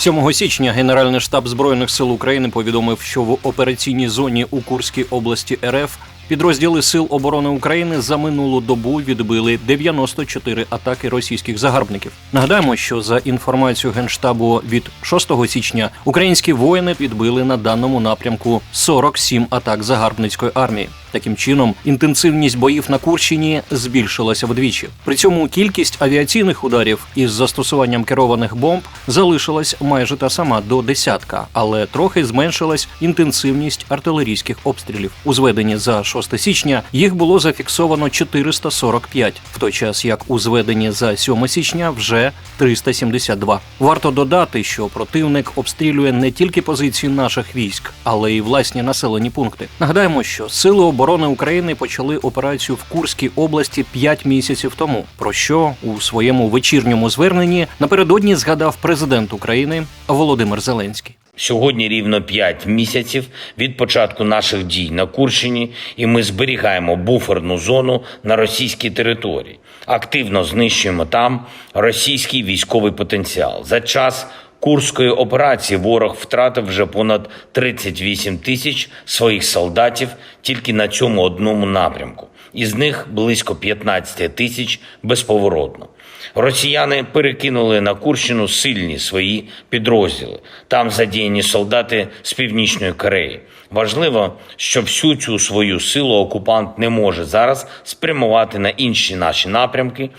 7 січня Генеральний штаб збройних сил України повідомив, що в операційній зоні у Курській області РФ підрозділи сил оборони України за минулу добу відбили 94 атаки російських загарбників. Нагадаємо, що за інформацією генштабу від 6 січня українські воїни відбили на даному напрямку 47 атак загарбницької армії. Таким чином, інтенсивність боїв на Курщині збільшилася вдвічі. При цьому кількість авіаційних ударів із застосуванням керованих бомб залишилась майже та сама до десятка, але трохи зменшилась інтенсивність артилерійських обстрілів. У зведенні за 6 січня їх було зафіксовано 445, в той час як у зведенні за 7 січня вже 372. Варто додати, що противник обстрілює не тільки позиції наших військ, але й власні населені пункти. Нагадаємо, що сили оборони України почали операцію в Курській області 5 місяців тому. Про що у своєму вечірньому зверненні напередодні згадав президент України Володимир Зеленський. Сьогодні рівно 5 місяців від початку наших дій на Курщині, і ми зберігаємо буферну зону на російській території. Активно знищуємо там російський військовий потенціал. За час Курської операції ворог втратив вже понад 38 тисяч своїх солдатів тільки на цьому одному напрямку. Із них близько 15 тисяч безповоротно. Росіяни перекинули на Курщину сильні свої підрозділи. Там задіяні солдати з північної Кореї. Важливо, що всю цю свою силу окупант не може зараз спрямувати на інші наші напрямки,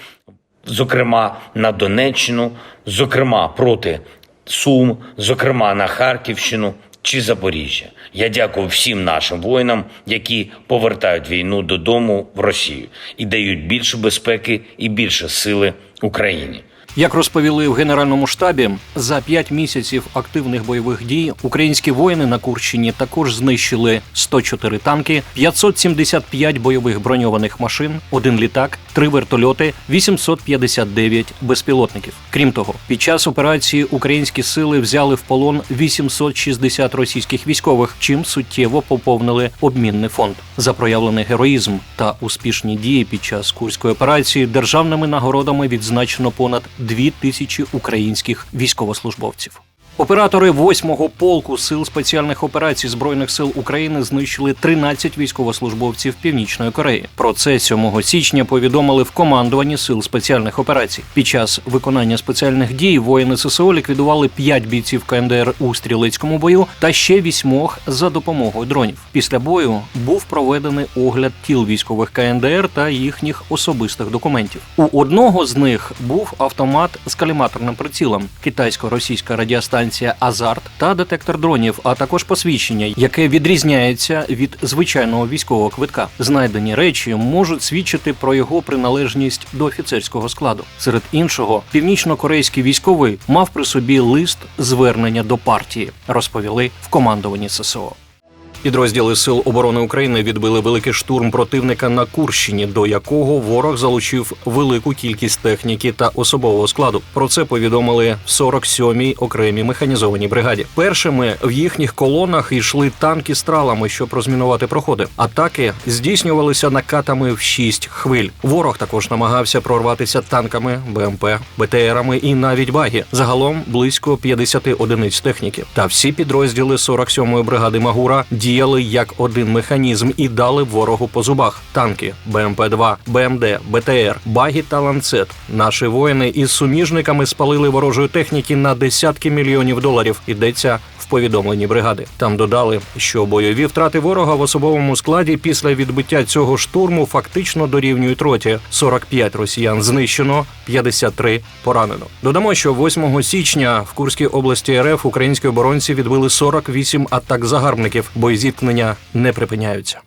зокрема на Донеччину, зокрема проти Сум, зокрема на Харківщину чи Запоріжжя. Я дякую всім нашим воїнам, які повертають війну додому в Росію і дають більше безпеки і більше сили Україні. Як розповіли в генеральному штабі, за 5 місяців активних бойових дій українські воїни на Курщині також знищили 104 танки, 575 бойових броньованих машин, один літак, три вертольоти, 859 безпілотників. Крім того, під час операції українські сили взяли в полон 860 російських військових, чим суттєво поповнили обмінний фонд. За проявлений героїзм та успішні дії під час курської операції державними нагородами відзначено понад дві тисячі українських військовослужбовців. Оператори 8-го полку сил спеціальних операцій збройних сил України знищили 13 військовослужбовців Північної Кореї. Про це 7 січня повідомили в командуванні сил спеціальних операцій. Під час виконання спеціальних дій воїни ССО ліквідували 5 бійців КНДР у стрілецькому бою та ще вісьмох за допомогою дронів. Після бою був проведений огляд тіл військових КНДР та їхніх особистих документів. У одного з них був автомат з каліматорним прицілом, китайсько-російська радіостанція Азарт та детектор дронів, а також посвідчення, яке відрізняється від звичайного військового квитка. Знайдені речі можуть свідчити про його приналежність до офіцерського складу. Серед іншого, північно-корейський військовий мав при собі лист звернення до партії, розповіли в командуванні ССО. Підрозділи Сил оборони України відбили великий штурм противника на Курщині, до якого ворог залучив велику кількість техніки та особового складу. Про це повідомили в 47-й окремій механізованій бригаді. Першими в їхніх колонах йшли танки з тралами, щоб розмінувати проходи. Атаки здійснювалися накатами в шість хвиль. Ворог також намагався прорватися танками, БМП, БТРами і навіть багі. Загалом близько 50 одиниць техніки. Та всі підрозділи 47-ї бригади Магура діяли як один механізм і дали ворогу по зубах: танки, БМП-2, БМД, БТР, багі та ланцет. Наші воїни із суміжниками спалили ворожої техніки на десятки мільйонів доларів. Йдеться в повідомленні бригади. Там додали, що бойові втрати ворога в особовому складі після відбиття цього штурму фактично дорівнюють роті. 45 росіян знищено, 53 поранено. Додамо, що 8 січня в Курській області РФ українські оборонці відбили 48 атак загарбників. Боєзіткнення не припиняються.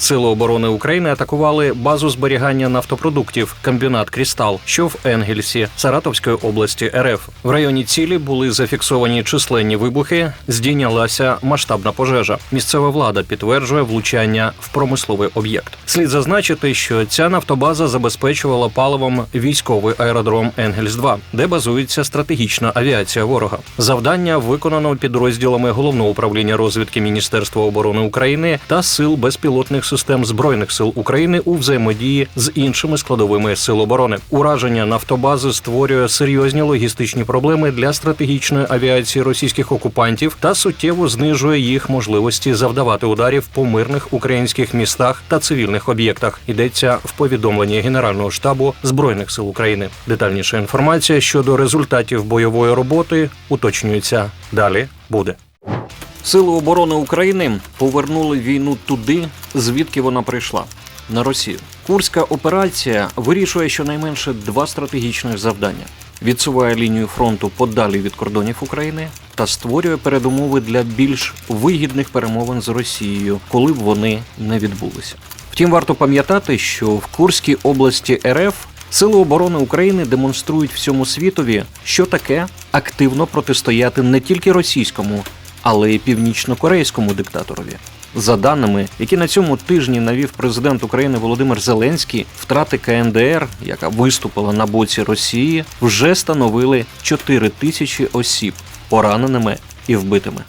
Сили оборони України атакували базу зберігання нафтопродуктів комбінат Крістал, що в Енгельсі Саратовської області РФ. В районі цілі були зафіксовані численні вибухи. Здійнялася масштабна пожежа. Місцева влада підтверджує влучання в промисловий об'єкт. Слід зазначити, що ця нафтобаза забезпечувала паливом військовий аеродром Енгельс 2 де базується стратегічна авіація ворога. Завдання виконано підрозділами головного управління розвідки Міністерства оборони України та сил безпілотних систем збройних сил України у взаємодії з іншими складовими сил оборони. Ураження нафтобази створює серйозні логістичні проблеми для стратегічної авіації російських окупантів та суттєво знижує їх можливості завдавати ударів по мирних українських містах та цивільних об'єктах. Йдеться в повідомленні Генерального штабу збройних сил України. Детальніша інформація щодо результатів бойової роботи уточнюється далі. Буде. Сили оборони України повернули війну туди, звідки вона прийшла на Росію. Курська операція вирішує щонайменше два стратегічних завдання: відсуває лінію фронту подалі від кордонів України та створює передумови для більш вигідних перемовин з Росією, коли б вони не відбулися. Втім, варто пам'ятати, що в Курській області РФ Сили оборони України демонструють всьому світові, що таке активно протистояти не тільки російському, але й північно-корейському диктаторові. За даними, які на цьому тижні навів президент України Володимир Зеленський, втрати КНДР, яка виступила на боці Росії, вже становили 4 тисячі осіб пораненими і вбитими.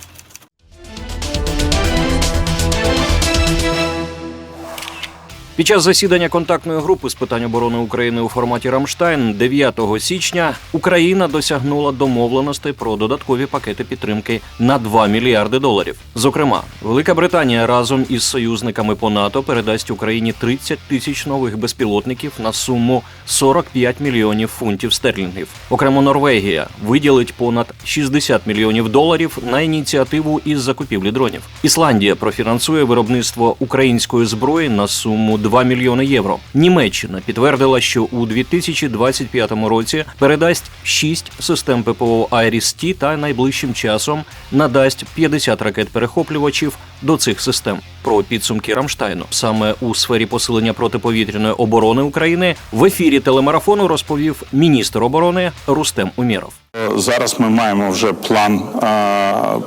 Під час засідання контактної групи з питань оборони України у форматі Рамштайн 9 січня Україна досягнула домовленостей про додаткові пакети підтримки на 2 мільярди доларів. Зокрема, Велика Британія разом із союзниками по НАТО передасть Україні 30 тисяч нових безпілотників на суму 45 мільйонів фунтів стерлінгів. Окремо Норвегія виділить понад 60 мільйонів доларів на ініціативу із закупівлі дронів. Ісландія профінансує виробництво української зброї на суму 2 мільйони євро. Німеччина підтвердила, що у 2025 році передасть 6 систем ППО «Айріс-Т» та найближчим часом надасть 50 ракет-перехоплювачів до цих систем. Про підсумки Рамштайну саме у сфері посилення протиповітряної оборони України в ефірі телемарафону розповів міністр оборони Рустем Умєров. Зараз ми маємо вже план а,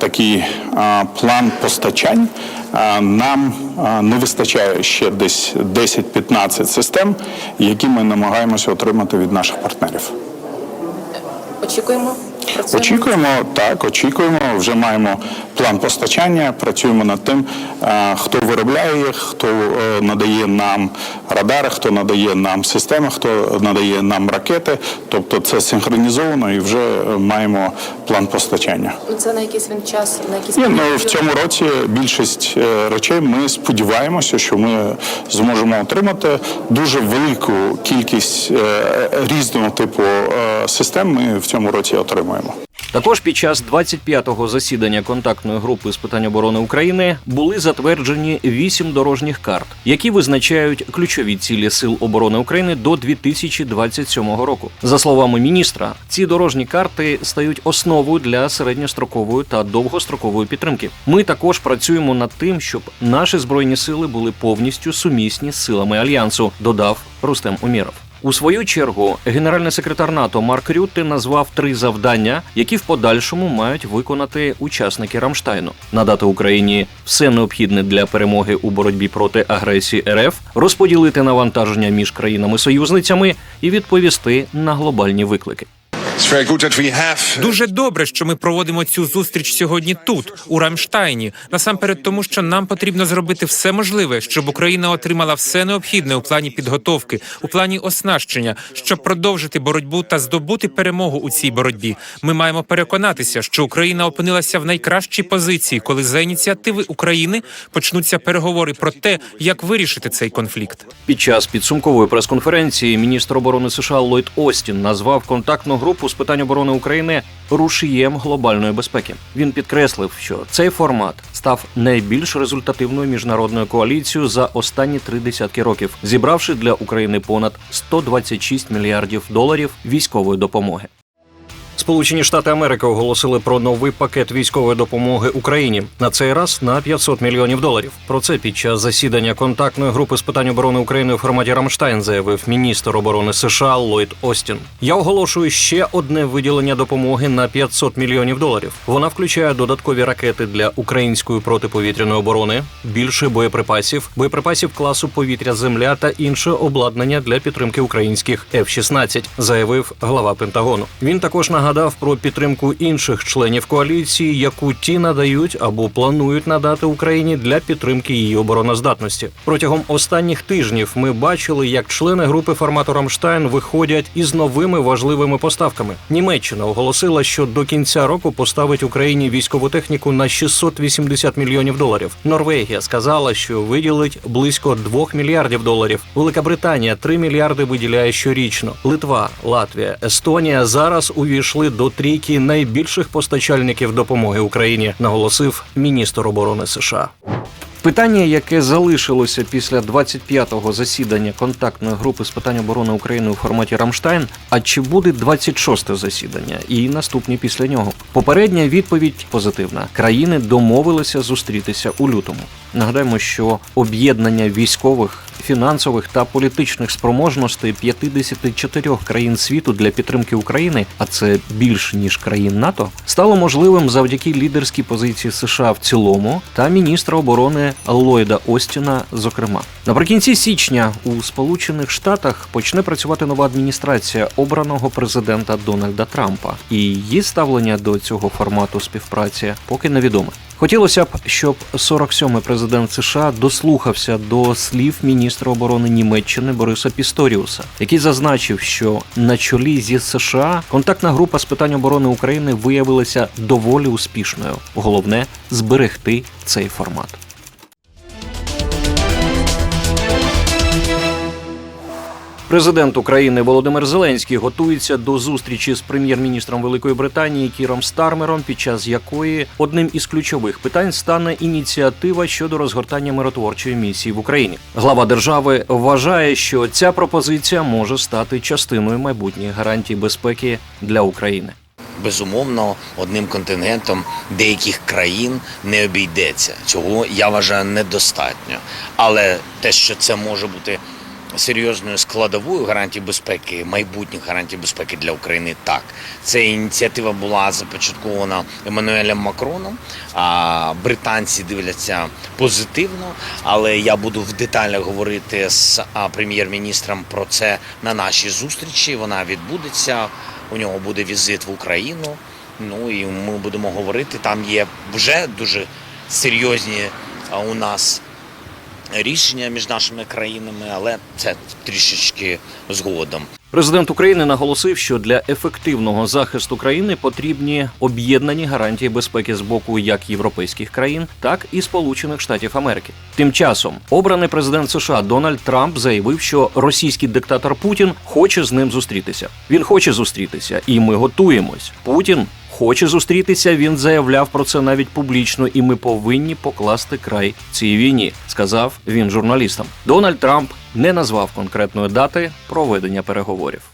такий план постачань. Нам не вистачає ще десь 10-15 систем, які ми намагаємося отримати від наших партнерів. Очікуємо. Працюємо. Очікуємо так, очікуємо. Вже маємо план постачання. Працюємо над тим, хто виробляє їх, хто е, надає нам радари, хто надає нам системи, хто надає нам ракети. Тобто це синхронізовано і вже е, маємо план постачання. Це на якийсь він час, на якийсь Ні, ну в цьому році більшість е, речей ми сподіваємося, що ми зможемо отримати дуже велику кількість е, різного типу е, систем. Ми в цьому році отримуємо. Також під час 25-го засідання контактної групи з питань оборони України були затверджені вісім дорожніх карт, які визначають ключові цілі сил оборони України до 2027 року. За словами міністра, ці дорожні карти стають основою для середньострокової та довгострокової підтримки. Ми також працюємо над тим, щоб наші збройні сили були повністю сумісні з силами альянсу. Додав Рустем Уміров. У свою чергу генеральний секретар НАТО Марк Рютте назвав три завдання, які в подальшому мають виконати учасники Рамштайну: надати Україні все необхідне для перемоги у боротьбі проти агресії РФ, розподілити навантаження між країнами-союзницями і відповісти на глобальні виклики. Have Дуже добре, що ми проводимо цю зустріч сьогодні тут, у Рамштайні. Насамперед, тому що нам потрібно зробити все можливе, щоб Україна отримала все необхідне у плані підготовки, у плані оснащення, щоб продовжити боротьбу та здобути перемогу у цій боротьбі. Ми маємо переконатися, що Україна опинилася в найкращій позиції, коли за ініціативи України почнуться переговори про те, як вирішити цей конфлікт. Під час підсумкової прес-конференції міністр оборони США Ллойд Остін назвав контактну групу з питань оборони України рушієм глобальної безпеки. Він підкреслив, що цей формат став найбільш результативною міжнародною коаліцією за останні три десятки років, зібравши для України понад 126 мільярдів доларів військової допомоги. Сполучені Штати Америки оголосили про новий пакет військової допомоги Україні на цей раз на 500 мільйонів доларів. Про це під час засідання контактної групи з питань оборони України у форматі Рамштайн заявив міністр оборони США Ллойд Остін. Я оголошую ще одне виділення допомоги на 500 мільйонів доларів. Вона включає додаткові ракети для української протиповітряної оборони, більше боєприпасів, боєприпасів класу повітря Земля та інше обладнання для підтримки українських F-16, заявив глава Пентагону. Він також нагадав. Нагадав про підтримку інших членів коаліції, яку ті надають або планують надати Україні для підтримки її обороноздатності. Протягом останніх тижнів ми бачили, як члени групи формату Рамштайн виходять із новими важливими поставками. Німеччина оголосила, що до кінця року поставить Україні військову техніку на 680 мільйонів доларів. Норвегія сказала, що виділить близько 2 мільярдів доларів. Велика Британія 3 мільярди виділяє щорічно. Литва, Латвія, Естонія зараз увійшли до трійки найбільших постачальників допомоги Україні, наголосив міністр оборони США. Питання, яке залишилося після 25-го засідання контактної групи з питань оборони України у форматі Рамштайн. А чи буде 26-те засідання і наступні після нього? Попередня відповідь позитивна. Країни домовилися зустрітися у лютому. Нагадаємо, що об'єднання військових, фінансових та політичних спроможностей 54 країн світу для підтримки України, а це більше ніж країн НАТО, стало можливим завдяки лідерській позиції США в цілому та міністра оборони Ллойда Остіна. Зокрема, наприкінці січня у Сполучених Штатах почне працювати нова адміністрація обраного президента Дональда Трампа, і її ставлення до цього формату співпраці поки невідоме. Хотілося б, щоб 47-й президент США дослухався до слів міністра оборони Німеччини Бориса Пісторіуса, який зазначив, що на чолі зі США контактна група з питань оборони України виявилася доволі успішною. Головне зберегти цей формат. Президент України Володимир Зеленський готується до зустрічі з прем'єр-міністром Великої Британії Кіром Стармером, під час якої одним із ключових питань стане ініціатива щодо розгортання миротворчої місії в Україні. Глава держави вважає, що ця пропозиція може стати частиною майбутніх гарантій безпеки для України. Безумовно, одним контингентом деяких країн не обійдеться. Цього я вважаю недостатньо. Але те, що це може бути серйозною складовою гарантій безпеки, майбутніх гарантій безпеки для України, так. Ця ініціатива була започаткована Еммануелем Макроном. А британці дивляться позитивно, але я буду в деталях говорити з прем'єр-міністром про це на нашій зустрічі. Вона відбудеться. У нього буде візит в Україну. Ну і ми будемо говорити. Там є вже дуже серйозні у нас рішення між нашими країнами, але це трішечки згодом. Президент України наголосив, що для ефективного захисту країни потрібні об'єднані гарантії безпеки з боку як європейських країн, так і Сполучених Штатів Америки. Тим часом обраний президент США Дональд Трамп заявив, що російський диктатор Путін хоче з ним зустрітися. Він хоче зустрітися, і ми готуємось. Путін хоче зустрітися. Він заявляв про це навіть публічно, і ми повинні покласти край цій війні, сказав він журналістам. Дональд Трамп не назвав конкретної дати проведення переговорів.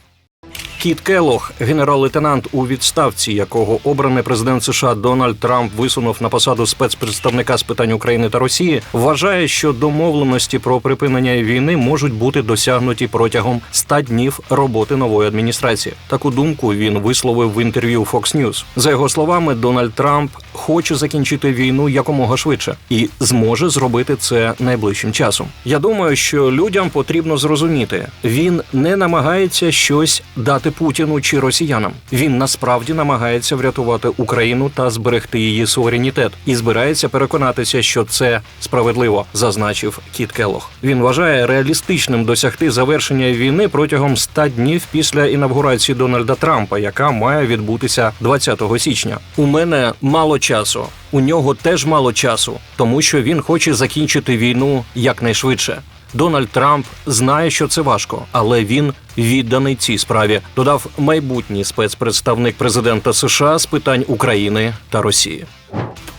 Кіт Келох, генерал-лейтенант у відставці, якого обраний президент США Дональд Трамп висунув на посаду спецпредставника з питань України та Росії, вважає, що домовленості про припинення війни можуть бути досягнуті протягом 100 днів роботи нової адміністрації. Таку думку він висловив в інтерв'ю Fox News. За його словами, Дональд Трамп хоче закінчити війну якомога швидше і зможе зробити це найближчим часом. Я думаю, що людям потрібно зрозуміти, він не намагається щось дати Путіну чи росіянам. Він насправді намагається врятувати Україну та зберегти її суверенітет і збирається переконатися, що це справедливо, зазначив Кіт Келох. Він вважає реалістичним досягти завершення війни протягом 100 днів після інавгурації Дональда Трампа, яка має відбутися 20 січня. У мене мало часу. У нього теж мало часу, тому що він хоче закінчити війну якнайшвидше. Дональд Трамп знає, що це важко, але він відданий цій справі. Додав майбутній спецпредставник президента США з питань України та Росії.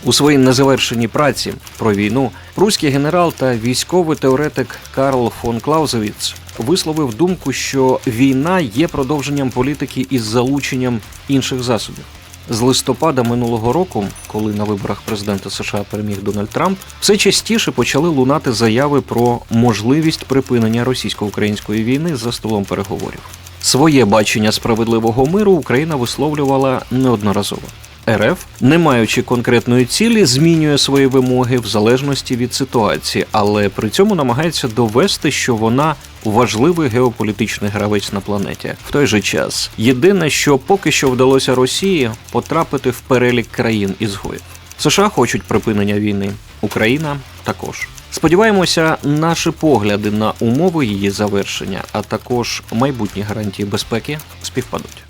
У своїй незавершеній праці про війну пруський генерал та військовий теоретик Карл фон Клаузевіц висловив думку, що війна є продовженням політики із залученням інших засобів. З листопада минулого року, коли на виборах президента США переміг Дональд Трамп, все частіше почали лунати заяви про можливість припинення російсько-української війни за столом переговорів. Своє бачення справедливого миру Україна висловлювала неодноразово. РФ, не маючи конкретної цілі, змінює свої вимоги в залежності від ситуації, але при цьому намагається довести, що вона важливий геополітичний гравець на планеті. В той же час єдине, що поки що вдалося Росії потрапити в перелік країн ізгоїв. США хочуть припинення війни, Україна також. Сподіваємося, наші погляди на умови її завершення, а також майбутні гарантії безпеки співпадуть.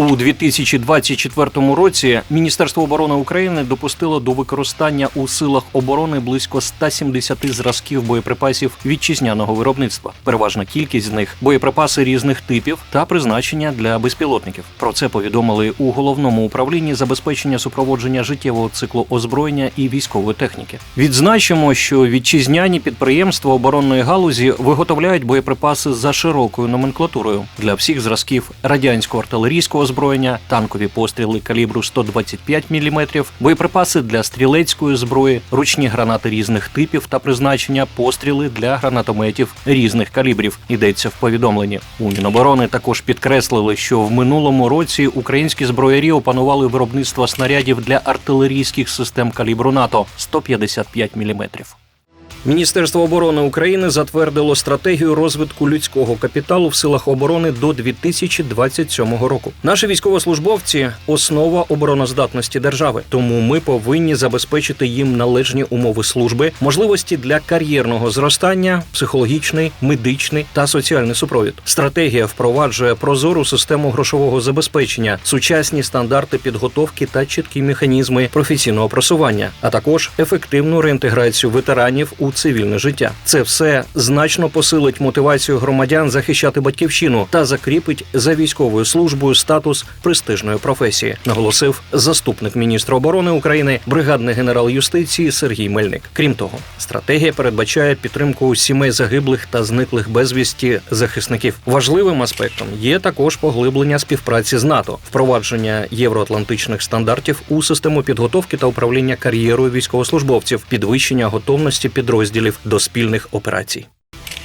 У 2024 році Міністерство оборони України допустило до використання у силах оборони близько 170 зразків боєприпасів вітчизняного виробництва. Переважна кількість з них боєприпаси різних типів та призначення для безпілотників. Про це повідомили у головному управлінні забезпечення супроводження життєвого циклу озброєння і військової техніки. Відзначимо, що вітчизняні підприємства оборонної галузі виготовляють боєприпаси за широкою номенклатурою для всіх зразків радянського артилерійського озброєння, танкові постріли калібру 125 мм, боєприпаси для стрілецької зброї, ручні гранати різних типів та призначення, постріли для гранатометів різних калібрів. Йдеться в повідомленні. У Міноборони також підкреслили, що в минулому році українські зброярі опанували виробництво снарядів для артилерійських систем калібру НАТО 155 мм. Міністерство оборони України затвердило стратегію розвитку людського капіталу в силах оборони до 2027 року. Наші військовослужбовці основа обороноздатності держави, тому ми повинні забезпечити їм належні умови служби, можливості для кар'єрного зростання, психологічний, медичний та соціальний супровід. Стратегія впроваджує прозору систему грошового забезпечення, сучасні стандарти підготовки та чіткі механізми професійного просування, а також ефективну реінтеграцію ветеранів у цивільне життя. Це все значно посилить мотивацію громадян захищати батьківщину та закріпить за військовою службою статус престижної професії, наголосив заступник міністра оборони України, бригадний генерал юстиції Сергій Мельник. Крім того, стратегія передбачає підтримку сімей загиблих та зниклих безвісті захисників. Важливим аспектом є також поглиблення співпраці з НАТО, впровадження євроатлантичних стандартів у систему підготовки та управління кар'єрою військовослужбовців, підвищення готовності підрозділів до спільних операцій.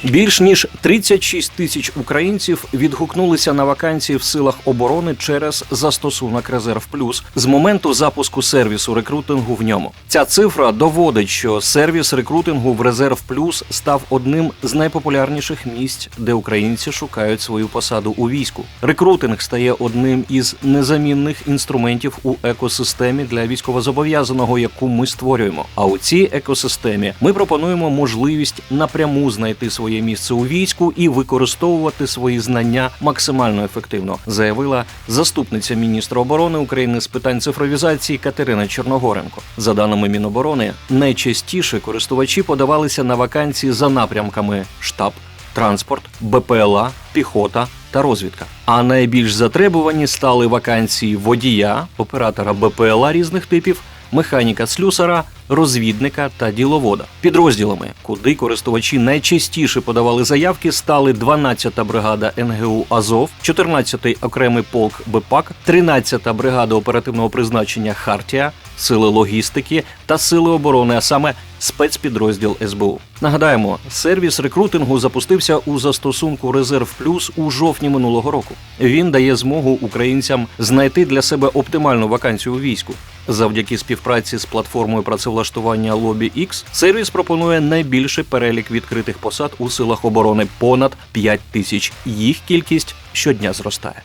Більш ніж 36 тисяч українців відгукнулися на вакансії в силах оборони через застосунок Резерв Плюс з моменту запуску сервісу рекрутингу в ньому. Ця цифра доводить, що сервіс рекрутингу в Резерв Плюс став одним з найпопулярніших місць, де українці шукають свою посаду у війську. Рекрутинг стає одним із незамінних інструментів у екосистемі для військовозобов'язаного, яку ми створюємо. А у цій екосистемі ми пропонуємо можливість напряму знайти своє місце у війську і використовувати свої знання максимально ефективно, заявила заступниця міністра оборони України з питань цифровізації Катерина Чорногоренко. За даними Міноборони, найчастіше користувачі подавалися на вакансії за напрямками штаб, транспорт, БПЛА, піхота та розвідка. А найбільш затребувані стали вакансії водія, оператора БПЛА різних типів, механіка слюсара, розвідника та діловода. Підрозділами, куди користувачі найчастіше подавали заявки, стали 12-та бригада НГУ Азов, 14-й окремий полк БПАК, 13-та бригада оперативного призначення Хартія, сили логістики та сили оборони, а саме спецпідрозділ СБУ. Нагадаємо, сервіс рекрутингу запустився у застосунку Резерв Плюс у жовтні минулого року. Він дає змогу українцям знайти для себе оптимальну вакансію у війську. Завдяки співпраці з платформою працевлаштування Lobby X сервіс пропонує найбільший перелік відкритих посад у силах оборони понад 5 тисяч. Їх кількість щодня зростає.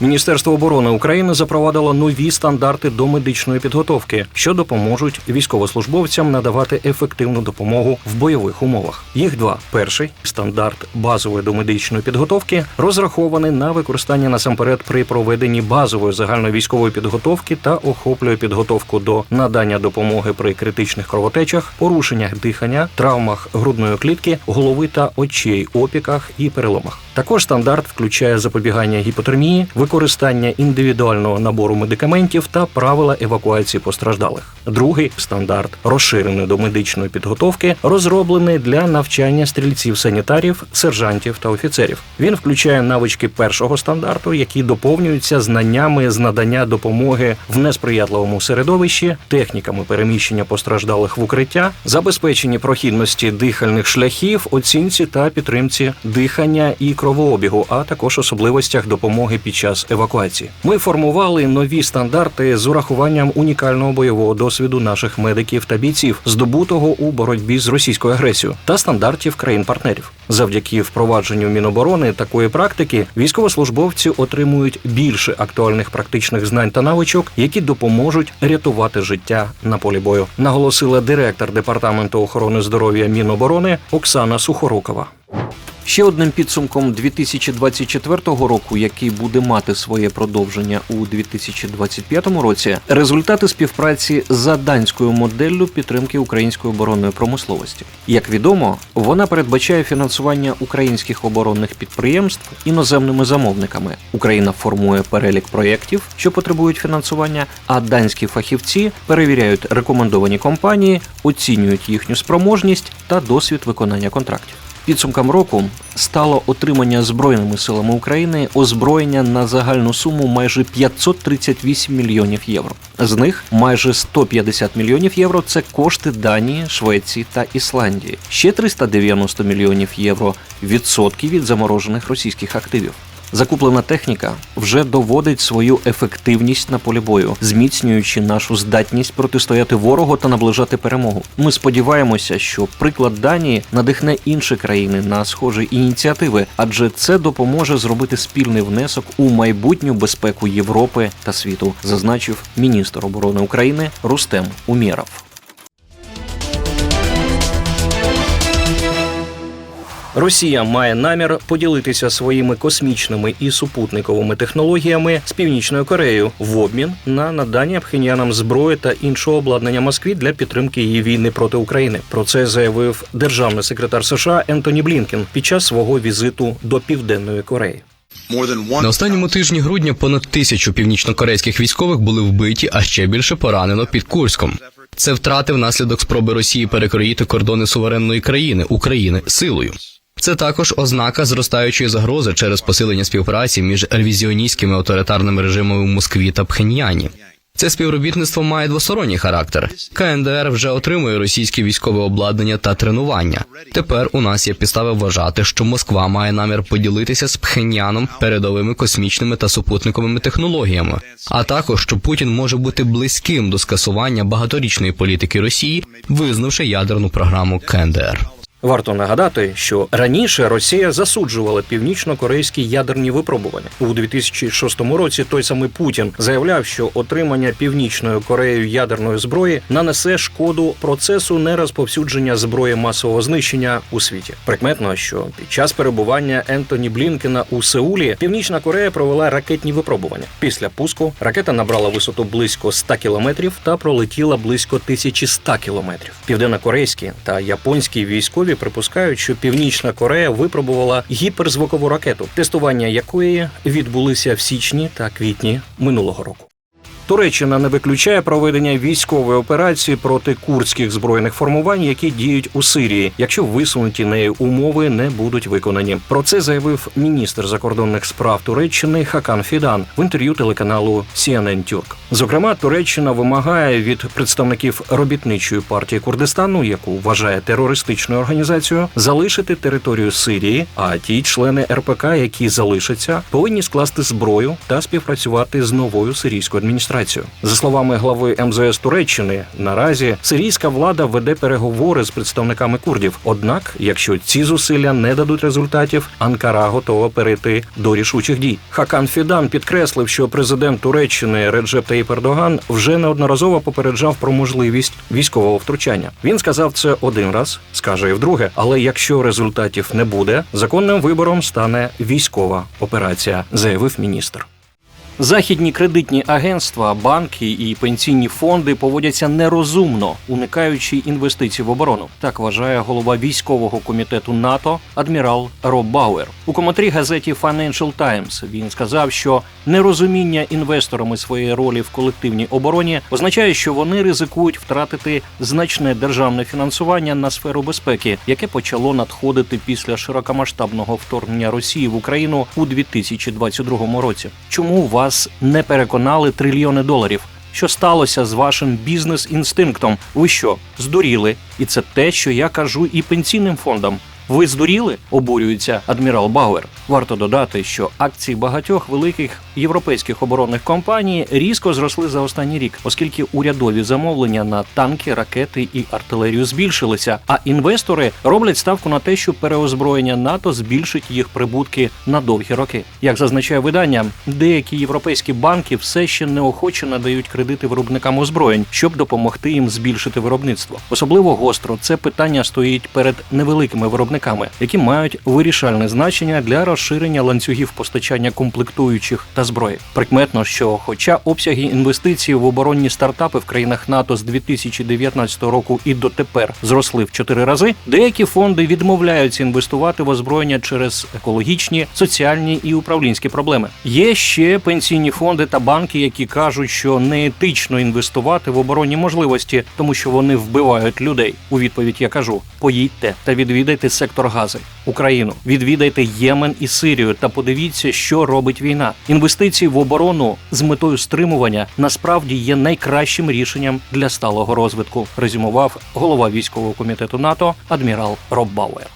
Міністерство оборони України запровадило нові стандарти до медичної підготовки, що допоможуть військовослужбовцям надавати ефективну допомогу в бойових умовах. Їх два: перший стандарт базової домедичної підготовки розрахований на використання насамперед при проведенні базової загальної військової підготовки та охоплює підготовку до надання допомоги при критичних кровотечах, порушеннях дихання, травмах грудної клітки, голови та очей, опіках і переломах. Також стандарт включає запобігання гіпотермії, використання індивідуального набору медикаментів та правила евакуації постраждалих. Другий стандарт, розширений до медичної підготовки, розроблений для навчання стрільців-санітарів, сержантів та офіцерів. Він включає навички першого стандарту, які доповнюються знаннями з надання допомоги в несприятливому середовищі, техніками переміщення постраждалих в укриття, забезпеченні прохідності дихальних шляхів, оцінці та підтримці дихання і кровообігу, а також особливостях допомоги під час евакуації. Ми формували нові стандарти з урахуванням унікального бойового досвіду наших медиків та бійців, здобутого у боротьбі з російською агресією, та стандартів країн-партнерів. Завдяки впровадженню Міноборони такої практики військовослужбовці отримують більше актуальних практичних знань та навичок, які допоможуть рятувати життя на полі бою, наголосила директор департаменту охорони здоров'я Міноборони Оксана Сухорукова. Ще одним підсумком 2024 року, який буде мати своє продовження у 2025 році, результати співпраці за данською моделлю підтримки української оборонної промисловості. Як відомо, вона передбачає фінансування українських оборонних підприємств іноземними замовниками. Україна формує перелік проєктів, що потребують фінансування, а данські фахівці перевіряють рекомендовані компанії, оцінюють їхню спроможність та досвід виконання контрактів. Підсумком року стало отримання збройними силами України озброєння на загальну суму майже 538 мільйонів євро. З них майже 150 мільйонів євро це кошти Данії, Швеції та Ісландії. Ще 390 мільйонів євро відсотки від заморожених російських активів. Закуплена техніка вже доводить свою ефективність на полі бою, зміцнюючи нашу здатність протистояти ворогу та наближати перемогу. Ми сподіваємося, що приклад Данії надихне інші країни на схожі ініціативи, адже це допоможе зробити спільний внесок у майбутню безпеку Європи та світу, зазначив міністр оборони України Рустем Умєров. Росія має намір поділитися своїми космічними і супутниковими технологіями з північною Кореєю в обмін на надання пхеньянам зброї та іншого обладнання Москві для підтримки її війни проти України. Про це заявив державний секретар США Ентоні Блінкен під час свого візиту до Південної Кореї. На останньому тижні грудня понад тисячу північнокорейських військових були вбиті, а ще більше поранено під Курськом. Це втрати внаслідок спроби Росії перекроїти кордони суверенної країни України силою. Це також ознака зростаючої загрози через посилення співпраці між ревізіоністськими авторитарними режимами в Москві та Пхеньяні. Це співробітництво має двосторонній характер. КНДР вже отримує російське військове обладнання та тренування. Тепер у нас є підстави вважати, що Москва має намір поділитися з Пхеньяном передовими космічними та супутниковими технологіями, а також що Путін може бути близьким до скасування багаторічної політики Росії, визнавши ядерну програму КНДР. Варто нагадати, що раніше Росія засуджувала північно-корейські ядерні випробування у 2006 році. Той самий Путін заявляв, що отримання північною Кореєю ядерної зброї нанесе шкоду процесу нерозповсюдження зброї масового знищення у світі. Прикметно, що під час перебування Ентоні Блінкена у Сеулі Північна Корея провела ракетні випробування. Після пуску ракета набрала висоту близько 100 кілометрів та пролетіла близько 1100 кілометрів. Південнокорейські та японські військові припускають, що Північна Корея випробувала гіперзвукову ракету, тестування якої відбулися в січні та квітні минулого року. Туреччина не виключає проведення військової операції проти курдських збройних формувань, які діють у Сирії, якщо висунуті нею умови не будуть виконані. Про це заявив міністр закордонних справ Туреччини Хакан Фідан в інтерв'ю телеканалу CNN Turk. Зокрема, Туреччина вимагає від представників робітничої партії Курдистану, яку вважає терористичною організацією, залишити територію Сирії. А ті члени РПК, які залишаться, повинні скласти зброю та співпрацювати з новою сирійською адміністрацією. За словами глави МЗС Туреччини, наразі сирійська влада веде переговори з представниками курдів. Однак, якщо ці зусилля не дадуть результатів, Анкара готова перейти до рішучих дій. Хакан Фідан підкреслив, що президент Туреччини Реджеп Таїп Ердоган вже неодноразово попереджав про можливість військового втручання. Він сказав це один раз, скаже і вдруге. Але якщо результатів не буде, законним вибором стане військова операція, заявив міністр. Західні кредитні агентства, банки і пенсійні фонди поводяться нерозумно, уникаючи інвестицій в оборону. Так вважає голова військового комітету НАТО адмірал Роб Бауер. У коментарі газеті Financial Times він сказав, що нерозуміння інвесторами своєї ролі в колективній обороні означає, що вони ризикують втратити значне державне фінансування на сферу безпеки, яке почало надходити після широкомасштабного вторгнення Росії в Україну у 2022 році. Чому вас не переконали трильйони доларів? Що сталося з вашим бізнес-інстинктом? Ви що, здуріли? І це те, що я кажу і пенсійним фондам. Ви здуріли? обурюється адмірал Бауер. Варто додати, що акції багатьох великих європейських оборонних компаній різко зросли за останній рік, оскільки урядові замовлення на танки, ракети і артилерію збільшилися. А інвестори роблять ставку на те, що переозброєння НАТО збільшить їх прибутки на довгі роки. Як зазначає видання, деякі європейські банки все ще неохоче надають кредити виробникам озброєнь, щоб допомогти їм збільшити виробництво. Особливо гостро це питання стоїть перед невеликими виробниками, які мають вирішальне значення для розширення ланцюгів постачання комплектуючих та зброї. Прикметно, що, хоча обсяги інвестицій в оборонні стартапи в країнах НАТО з 2019 року і дотепер зросли в чотири рази, деякі фонди відмовляються інвестувати в озброєння через екологічні, соціальні і управлінські проблеми. Є ще пенсійні фонди та банки, які кажуть, що неетично інвестувати в оборонні можливості, тому що вони вбивають людей. У відповідь я кажу: поїдьте та відвідайте сектор Гази, Україну, відвідайте Ємен і Сирію та подивіться, що робить війна. Інвестиції в оборону з метою стримування насправді є найкращим рішенням для сталого розвитку. Резюмував голова військового комітету НАТО адмірал Роб Бауер.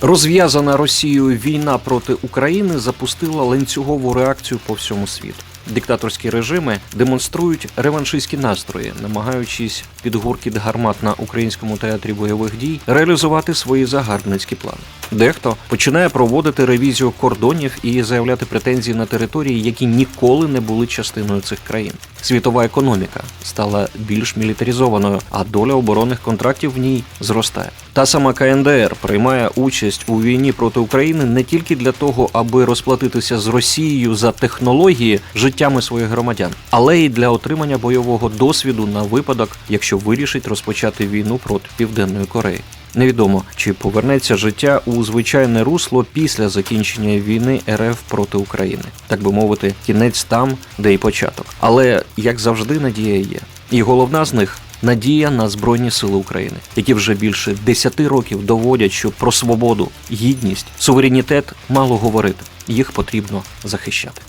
Розв'язана Росією війна проти України запустила ланцюгову реакцію по всьому світу. Диктаторські режими демонструють реваншистські настрої, намагаючись під гуркіт гармат на українському театрі бойових дій реалізувати свої загарбницькі плани. Дехто починає проводити ревізію кордонів і заявляти претензії на території, які ніколи не були частиною цих країн. Світова економіка стала більш мілітаризованою, а доля оборонних контрактів в ній зростає. Та сама КНДР приймає участь у війні проти України не тільки для того, аби розплатитися з Росією за технології життями своїх громадян, але й для отримання бойового досвіду на випадок, якщо вирішить розпочати війну проти Південної Кореї. Невідомо, чи повернеться життя у звичайне русло після закінчення війни РФ проти України, так би мовити, кінець там, де й початок. Але як завжди, надія є. І головна з них надія на Збройні Сили України, які вже більше 10 років доводять, що про свободу, гідність, суверенітет мало говорити. Їх потрібно захищати.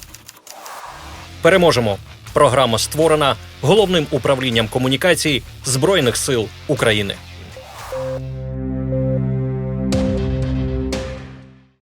Переможемо. Програма створена головним управлінням комунікацій Збройних сил України.